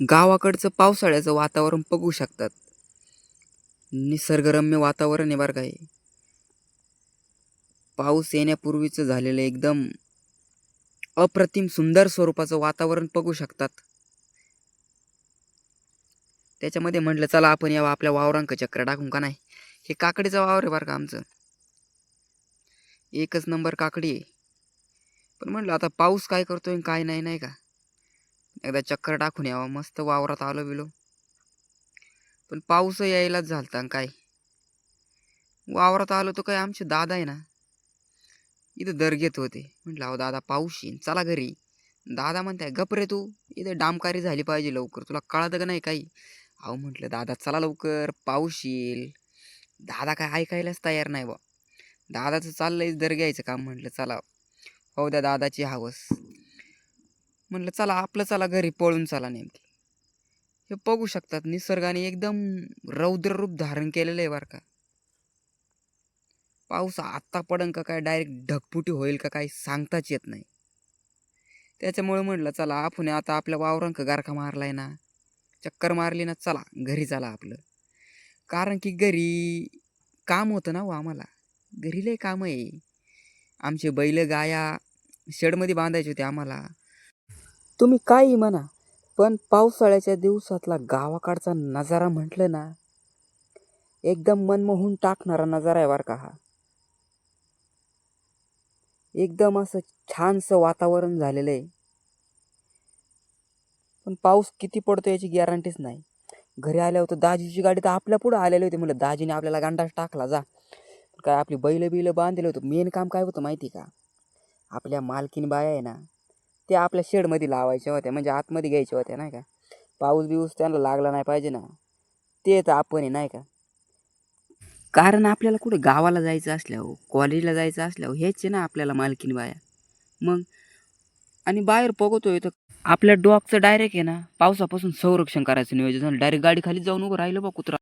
गावाकडचं पावसाळ्याचं वातावरण बघू शकतात. निसर्गरम्य वातावरण आहे बरं का पाऊस येण्यापूर्वीचं झालेलं एकदम अप्रतिम सुंदर स्वरूपाचं वातावरण बघू शकतात. त्याच्यामध्ये म्हटलं चला आपण यावं आपल्या वावरांक चक्र टाकून का नाही? हे काकडीचं वावर आहे बरं का आमचं. एकच नंबर काकडी आहे. पण म्हटलं आता पाऊस काय करतोय काय नाही नाही का? एकदा चक्कर टाकून यावं. मस्त वावरात आलो बिलो. पण पाऊस यायलाच झालता काय. वावरात आलो तर काय आमचे दादा आहे ना इथं दर घेत होते. म्हटलं अहो दादा पाऊस येईन. चला घरी. दादा म्हणताय गप रे तू. इथं डामकारी झाली पाहिजे लवकर. तुला कळतं का नाही काही? अहो म्हटलं दादा चला लवकर. पाऊस येईल. दादा काय ऐकायलाच तयार नाही बा दादाचं चाललंय दर घ्यायचं काम. म्हटलं चला. हो द्या दादाची हवस. म्हणलं चला आपलं चला घरी पळून चला नेमकी. हे बघू शकतात निसर्गाने एकदम रौद्र रूप धारण केलेलं आहे बरं का. पाऊस आत्ता पडन का काय डायरेक्ट ढगफुटी होईल का काय सांगताच येत नाही. त्याच्यामुळे म्हटलं चला आपण आता आपल्या वावरांक गारखा मारलाय ना चक्कर मारली ना चला घरी चला आपलं. कारण की घरी काम होतं ना हो आम्हाला. घरी लय काम आहे. आमचे बैल गाया शेडमध्ये बांधायचे होते आम्हाला. तुम्ही काही म्हणा पण पावसाळ्याच्या दिवसातला गावाकडचा नजारा म्हटलं ना एकदम मनमोहून टाकणारा नजारा आहे बरं का हा. एकदम असं छानसं वातावरण झालेलं आहे. पण पाऊस किती पडतो याची गॅरंटीच नाही. घरी आल्या होतं दाजीची गाडी तर आपल्या पुढं आलेली होती. म्हटलं दाजीने आपल्याला गांडाच टाकला जा. काय आपली बैल बिलं बांधलेलं होतं. मेन काम काय होतं माहिती का? आपल्या मालकीन बाया आहे ना त्या आपल्या शेडमध्ये लावायच्या होत्या म्हणजे आतमध्ये घ्यायच्या होत्या नाही का? पाऊस बिऊस त्यांना लागला नाही पाहिजे ना. ते तर आपण आहे नाही का? कारण आपल्याला कुठे गावाला जायचं असल्यावर कॉलेजला जायचं असल्यावर हेच आहे ना आपल्याला मालकीन बाया. मग आणि बाहेर पगतोय तर आपल्या डॉगचं डायरेक्ट आहे ना पावसापासून संरक्षण करायचं नियोजन डायरेक्ट गाडी खाली जाऊन उभं राहिलं बा कुत्रा.